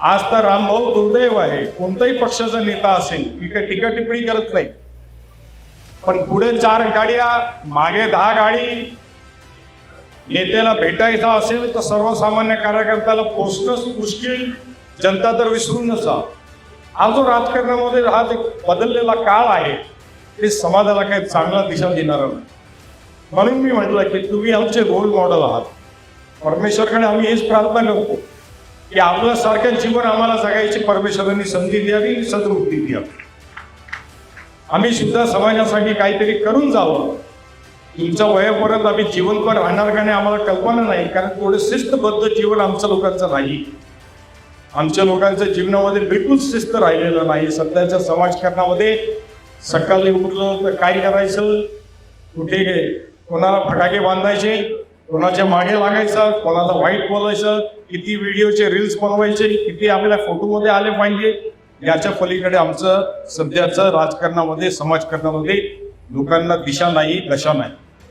आज तर रामभाऊ दुर्दैव आहे. कोणताही पक्षाचा नेता असेल मी टीका टिप्पणी करत नाही. पण पुढे चार गाड्या मागे दहा गाडी नेत्याला भेटायचा असेल तर सर्वसामान्य कार्यकर्त्याला पोचणंच मुश्किल. जनता तर विसरून नसा हा जो राजकारणामध्ये हा जो बदललेला काळ आहे ते समाजाला काही चांगला दिशा देणार नाही. म्हणून मी म्हटलं की तुम्ही आमचे रोल मॉडेल आहात. परमेश्वरकडे आम्ही हेच प्रार्थना करतो. की आपल्यासारखं जीवन आम्हाला जगायची परमेश्वरांनी संधी द्यावी सद्वृत्ती द्यावी. आम्ही सुद्धा समाजासाठी काहीतरी करून जावं. तुमच्या वयापर्यंत आम्ही जीवन पण राहणार का नाही आम्हाला कल्पना नाही कारण थोडं शिस्तबद्ध जीवन आमच्या लोकांचं नाही. आमच्या लोकांच्या जीवनामध्ये बिलकुल शिस्त राहिलेलं नाही. सध्याच्या समाजकारणामध्ये सकाळी उठलं तर काय करायचं? कुठे कोणाला फटाके बांधायचे? कोणाच्या मागे लागायचं कोणाला वाईट बोलायचं किती व्हिडिओचे रील्स बनवायचे किती आपल्या फोटोमध्ये आले पाहिजे याच्या पलीकडे आमचं सध्याचं राजकारणामध्ये समाजकारणामध्ये लोकांना दिशा नाही दशा नाही.